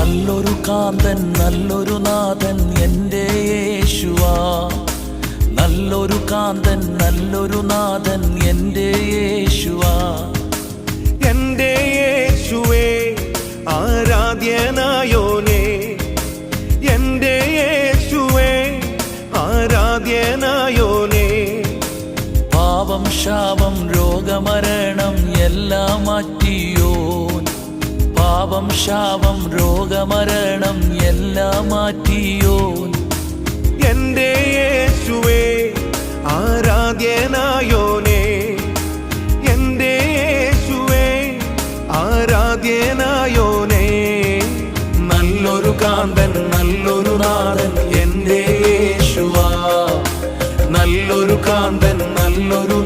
നല്ലൊരു കാന്തൻ നല്ലൊരു നാഥൻ എന്റെ യേശുവാ. നല്ലൊരു കാന്തൻ നല്ലൊരു നാഥൻ എന്റെ യേശുവാ. എന്റെ യേശുവേ ആരാധ്യനായോനേ. എന്റെ യേശുവേ ആരാധ്യനായോനേ. പാപം ശാപം രോഗമരണം എല്ലാം മാറ്റിയോൻ പാപം ശാപം രോഗമരണം എല്ലാം മാറ്റിയോ? എന്റെ യേശുവേ ആരാധ്യനായോനേ. എന്റെ യേശുവേ ആരാധ്യനായോനേ. നല്ലൊരു കാന്തൻ നല്ലൊരു നാഥൻ എന്റെ യേശുവാ. നല്ലൊരു കാന്തൻ നല്ലൊരു